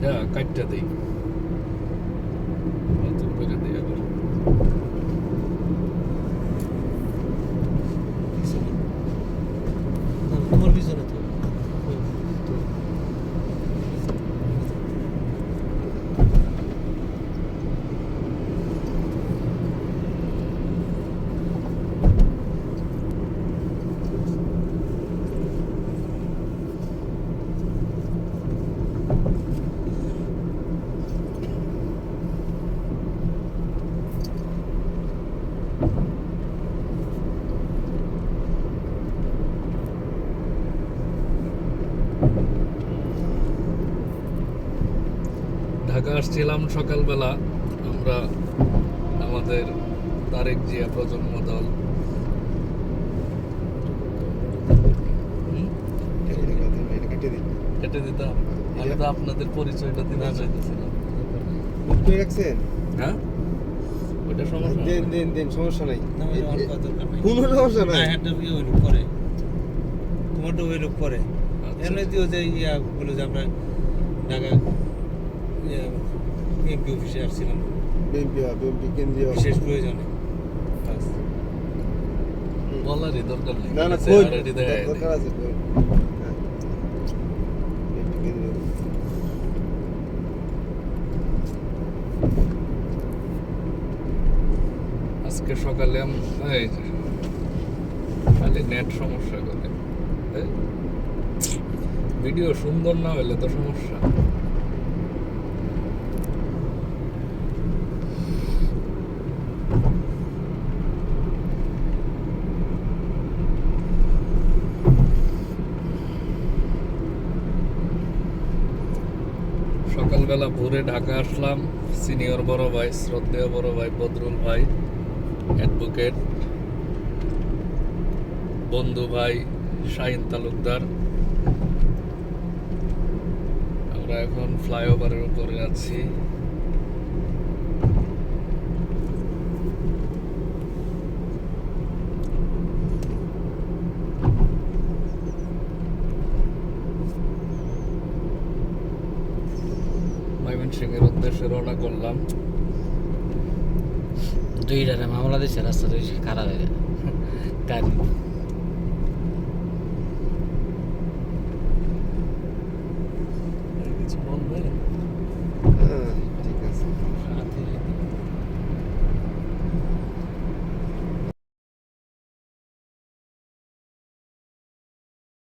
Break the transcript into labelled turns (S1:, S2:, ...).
S1: Да,
S2: Катя, ты. Вот,
S1: ঢাকা আসছিলাম সকালবেলা। আমরা আমাদের তারেক জিয়া প্রজন্ম দল। কেটে দিতাম। আমি তো আপনাদের পরিচয়টা দিতে চাইতেছিলাম।
S3: রাখছেন?
S1: হ্যাঁ? ওইটা সমস্যা
S3: দিন। দিন দিন সমস্যা নাই।
S2: ওই
S3: কোনো সমস্যা নাই।
S2: হ্যাঁ তোমারটা হইল পরে।
S1: আচ্ছা।
S2: এমনিতেও যে ইয়া বলে যে আমরা ঢাকা এমপি অফিসে আসছিলাম।
S3: বিএনপি বিএনপি কেন্দ্রীয়
S2: বিশেষ প্রয়োজনে।
S1: বলারই দরকার নেই।
S3: না না
S1: সে
S3: কই?
S1: already দেখায় দেয়।
S3: দরকার আছে কই? হ্যাঁ।
S1: আজকে সকালে আম- খালি নেট সমস্যা করে। ভিডিও সুন্দর না হলে তো সমস্যা। সকালবেলা ভোরে ঢাকা আসলাম, সিনিয়র বড় ভাই, শ্রদ্ধেয় বড় ভাই বদরুল ভাই অ্যাডভোকেট বন্ধু ভাই, শাহিন তালুকদার। আমরা এখন ফ্লাইওভারের উপরে আছি। ময়মনসিংহের উদ্দেশ্যে রওনা করলাম।
S4: দুইটারে মামলা দিচ্ছে রাস্তা দুই খারাপ হয়ে গেছে গাড়ি